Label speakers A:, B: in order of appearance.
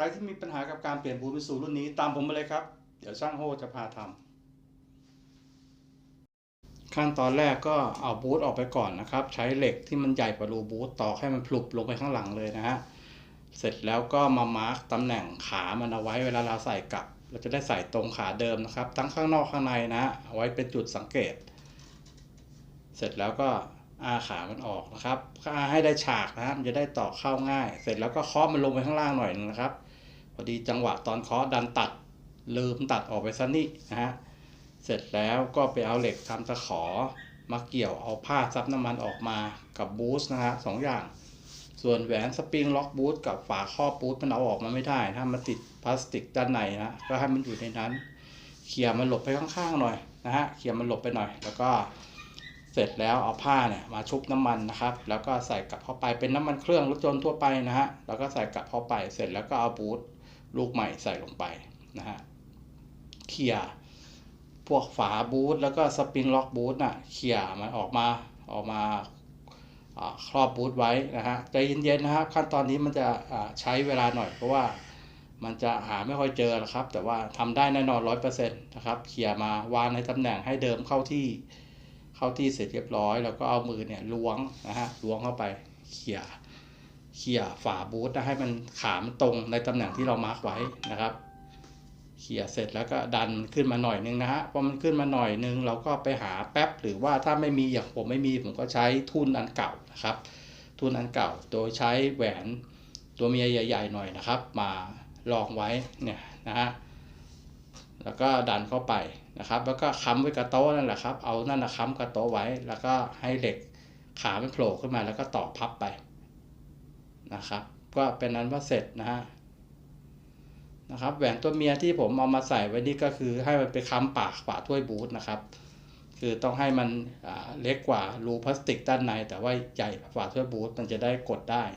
A: รที่มีปัญหากับการเปลี่ยนบูทมิสูรุ่นนี้ตามผมมาเลยครับ เดี๋ยวช่างโฮจะพาทำขั้นตอนแรกก็เอาบูทออกไปก่อนนะครับ ใช้เหล็กที่มันใหญ่กว่ารูบูทตอกให้มันพลุบลงไปข้างหลังเลยนะฮะเสร็จแล้วก็มามาร์กตำแหน่งขามันเอาไว้เวลาเราใส่กลับ เราจะได้ใส่ตรงขาเดิมนะครับ ทั้งข้างนอกข้างในนะเอาไว้เป็นจุดสังเกต เสร็จแล้วก็อาขามันออกนะครับอาให้ได้ฉากนะฮะมันจะได้ต่อเข้าง่าย เสร็จแล้วก็เคาะมันลงไปข้างล่างหน่อยนึงนะครับ อดีจังหวะตอนเคาะดันตัดลืมตัดออกไปซะนี่นะฮะเสร็จแล้วก็ไปเอาเหล็กทำตะขอมาเกี่ยวเอาผ้าซับน้ำมันออกมากับบูสนะฮะสองอย่าง ส่วนแหวนสปริงล็อกบูทกับฝาครอบบูทมันเอาออกมาไม่ได้ถ้ามันติดพลาสติกด้านในนะก็ให้มันอยู่ในนั้นเขี่ยมันหลบไปข้างๆหน่อยนะฮะเขี่ยมันหลบไปหน่อย แล้วก็เสร็จแล้วเอาผ้าเนี่ยมาชุบน้ำมันนะครับ แล้วก็ใส่กลับเข้าไปเป็นน้ำมันเครื่องรถยนต์ทั่วไปนะฮะแล้วก็ใส่กลับเข้าไปเสร็จแล้วก็เอาบูท ลูกใหม่ใส่ลงไปนะฮะเขี่ยพวกฝาบูทแล้วก็สปริงล็อกบูทน่ะเขี่ยมันออกมาออกมาครอบบูทไว้นะฮะใจเย็นๆนะครับขั้นตอนนี้มันจะใช้เวลาหน่อยเพราะว่ามันจะหาไม่ค่อยเจอหรอกครับ แต่ว่าทำได้แน่นอนร้อยเปอร์เซ็นต์นะครับเขี่ยมาวางในตำแหน่งให้เดิมเข้าที่เข้าที่เสร็จเรียบร้อย แล้วก็เอามือเนี่ยล้วงนะฮะล้วงเข้าไปเขี่ย เขี่ยฝาบูทให้มันขามนตรงในตำแหน่งที่เรามาร์กไว้นะครับเขี่ยเสร็จแล้วก็ดันขึ้นมาหน่อยนึงนะฮะพอมันขึ้นมาหน่อยนึง เราก็ไปหาแป๊บหรือว่าถ้าไม่มีอย่างผมไม่มีผมก็ใช้ทุ่นอันเก่านะครับ ทุนอันเก่าโดยใช้แหวนตัวเมียใหญ่ๆหน่อยนะครับ มาลองไว้เนี่ยนะฮะแล้วก็ดันเข้าไปนะครับ แล้วก็ค้ำไว้กับโต๊ะนั่นแหละครับ เอานั่นนะค้ำกับโต๊ะไว้ แล้วก็ให้เหล็กขามันโผล่ขึ้นมาแล้วก็ต่อพับไป นะครับ ก็เป็นนั้นว่าเสร็จนะฮะนะครับแหวนตัวเมียที่ผมเอามาใส่ไว้นี่ก็คือให้มันไปค้ำปากฝาถ้วยบูธนะครับ คือต้องให้มันเล็กกว่ารูพลาสติกด้านใน แต่ว่าใหญ่ฝาถ้วยบูธมันจะได้กดได้